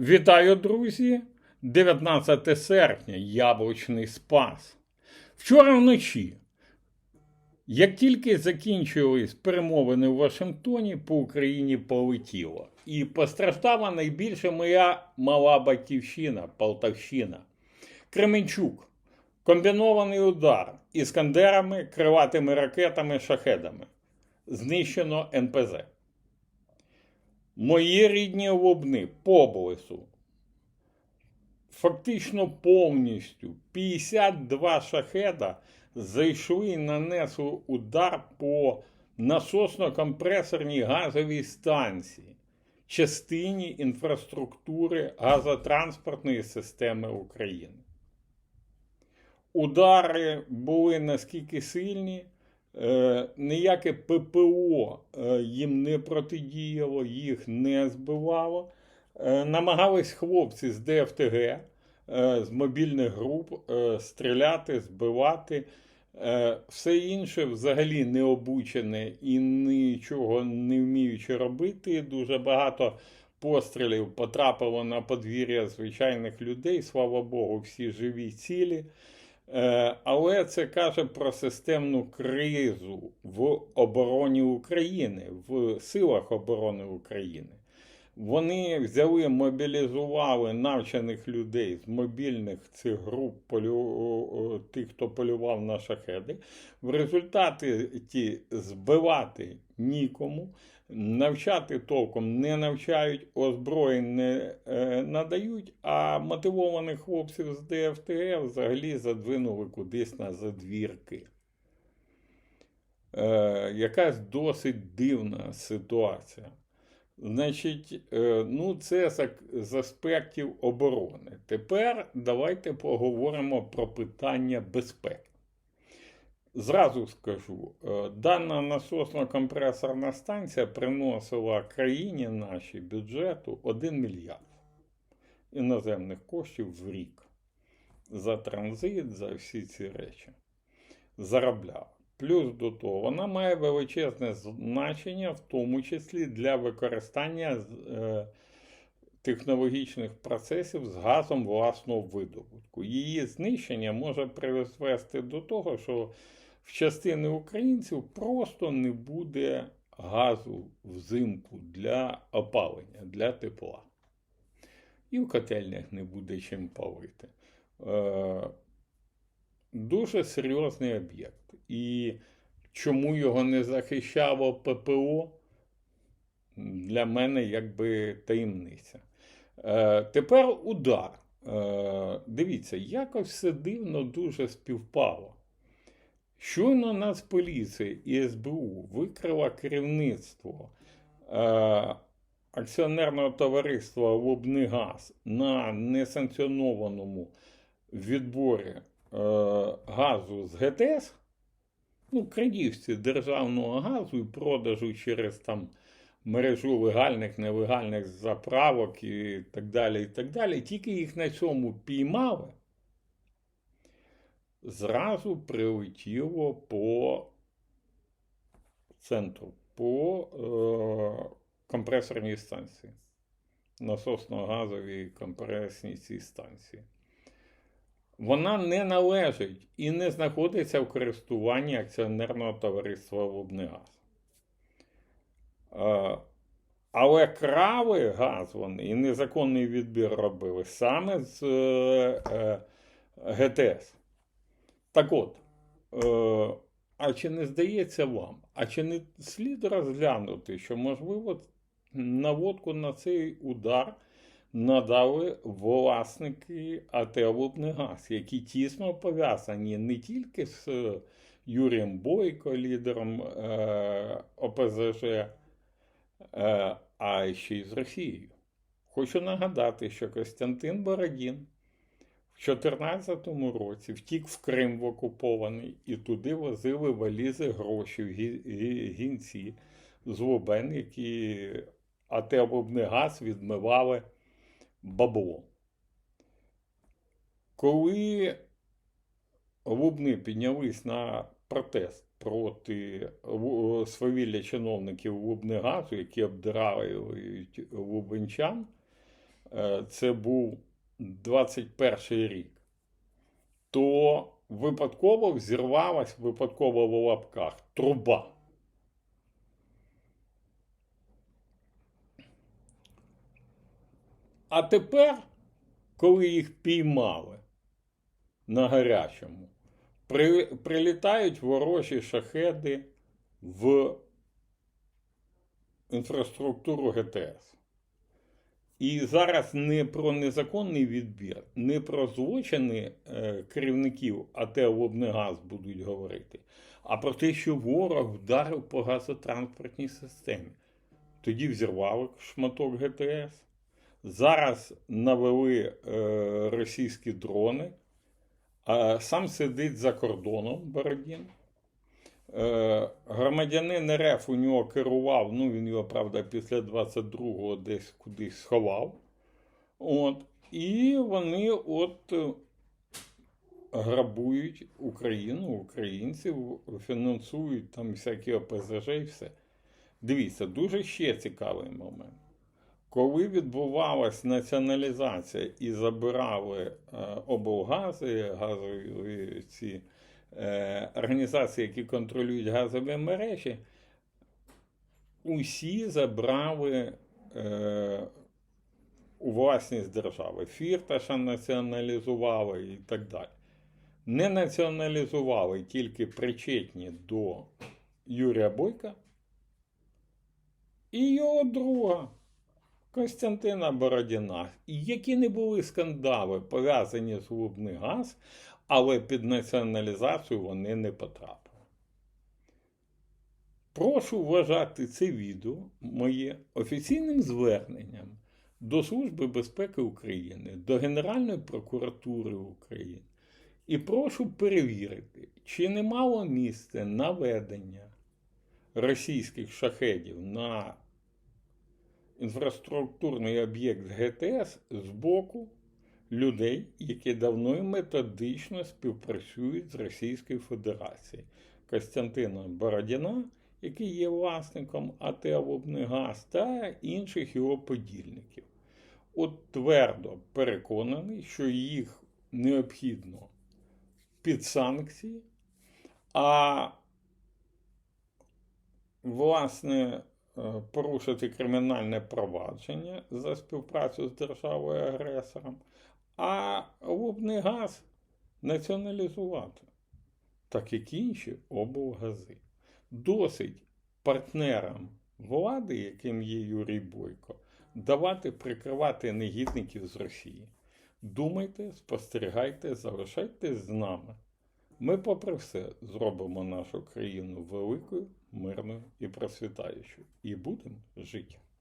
Вітаю, друзі! 19 серпня, Яблучний Спас. Вчора вночі, як тільки закінчились перемовини в Вашингтоні, по Україні полетіло. І постраждала найбільше моя мала батьківщина, Полтавщина. Кременчук. Комбінований удар іскандерами, криватими ракетами, шахедами. Знищено НПЗ. Мої рідні лубни поблису. Фактично повністю 52 шахеда зайшли і нанесли удар по насосно-компресорній газовій станції, частині інфраструктури газотранспортної системи України. Удари були наскільки сильні, ніяке ППО е, їм не протидіяло, їх не збивало. Е, Намагались хлопці з ДФТГ, е, з мобільних груп е, стріляти, збивати. Е, Все інше взагалі не обучене і нічого не вміючи робити. Дуже багато пострілів потрапило на подвір'я звичайних людей. Слава Богу, всі живі цілі. Е, Але це каже про системну кризу в обороні України, в силах оборони України. Вони взяли, мобілізували навчених людей з мобільних цих груп полю... тих, хто полював на шахеди. В результаті ті збивати нікому, навчати толком не навчають, озброєнь не е, надають, а мотивованих хлопців з ДФТГ взагалі задвинули кудись на задвірки. Е, якась досить дивна ситуація. Значить, е, ну це з аспектів оборони. Тепер давайте поговоримо про питання безпеки. Зразу скажу, е, дана насосно-компресорна станція приносила країні нашій бюджету 1 мільярд іноземних коштів в рік за транзит, за всі ці речі. Заробляла. Плюс до того, вона має величезне значення, в тому числі для використання е, технологічних процесів з газом власного видобутку. Її знищення може призвести до того, що в частини українців просто не буде газу взимку для опалення, для тепла. І в котельнях не буде чим палити. Е, дуже серйозний об'єкт. І чому його не захищало ППО, для мене якби таємниця. Е, тепер удар. Е, дивіться, якось все дивно дуже співпало. Щойно Нацполіція і СБУ викрила керівництво е, акціонерного товариства Лобнигаз на несанкціонованому відборі е, газу з ГТС, ну, крадівці державного газу і продажу через там мережу легальних, нелегальних заправок і так далі. і так далі. Тільки їх на цьому піймали, зразу прилетіло по центру, по е, компресорній станції, насосно-газовій компресній станції. Вона не належить і не знаходиться в користуванні акціонерного товариства Лубнигаз. Е, Але крали газ вони і незаконний відбір робили саме з е, е, ГТС. Так от, е, а чи не здається вам, а чи не слід розглянути, що, можливо, наводку на цей удар надали власники АТ «Лубнигаз», які тісно пов'язані не тільки з Юрієм Бойко, лідером е, ОПЗЖ, е, а ще й з Росією. Хочу нагадати, що Костянтин Бородін в 2014 році втік в Крим в окупований і туди возили валізи гроші гінці з Лубен, які АТ «Лубнигаз» відмивали бабло. Коли Лубни піднялись на протест проти свавілля чиновників Лубнигазу, які обдирають лубенчан, е, це був 21 рік, то випадково взірвалась, випадково в лапках, труба. А тепер, коли їх піймали на гарячому, при, прилітають ворожі шахеди в інфраструктуру ГТС. І зараз не про незаконний відбір, не про злочини е, керівників АТ «Лобнигаз» будуть говорити, а про те, що ворог вдарив по газотранспортній системі. Тоді взірвали шматок ГТС. Зараз навели е, російські дрони, а сам сидить за кордоном Бородін. Е, громадянин РФ у нього керував, ну він його, правда, після 22-го десь кудись сховав. От, і вони от е, грабують Україну, українців, фінансують там всякі ОПЗЖ і все. Дивіться, дуже ще цікавий момент. Коли відбувалась націоналізація і забирали е, облгази, газові ці організації, які контролюють газові мережі, усі забрали е, у власність держави. Фірташа націоналізували і так далі. Не націоналізували тільки причетні до Юрія Бойка і його друга. Костянтина Бородіна, які не були скандали пов'язані з Лубний газ, але під націоналізацію вони не потрапили. Прошу вважати це відео моє офіційним зверненням до Служби безпеки України, до Генеральної прокуратури України. І прошу перевірити, чи не мало місця наведення російських шахедів на інфраструктурний об'єкт ГТС з боку людей, які давно і методично співпрацюють з Російською Федерацією. Костянтина Бородіна, який є власником АТ «Лубнигаз» та інших його подільників. От твердо переконаний, що їх необхідно під санкції, а власне е, порушити кримінальне провадження за співпрацю з державою-агресором, а лубний газ націоналізувати, так як інші облгази. Досить партнерам влади, яким є Юрій Бойко, давати прикривати негідників з Росії. Думайте, спостерігайте, залишайтесь з нами. Ми, попри все, зробимо нашу країну великою, мирною і процвітаючою. І будемо жити.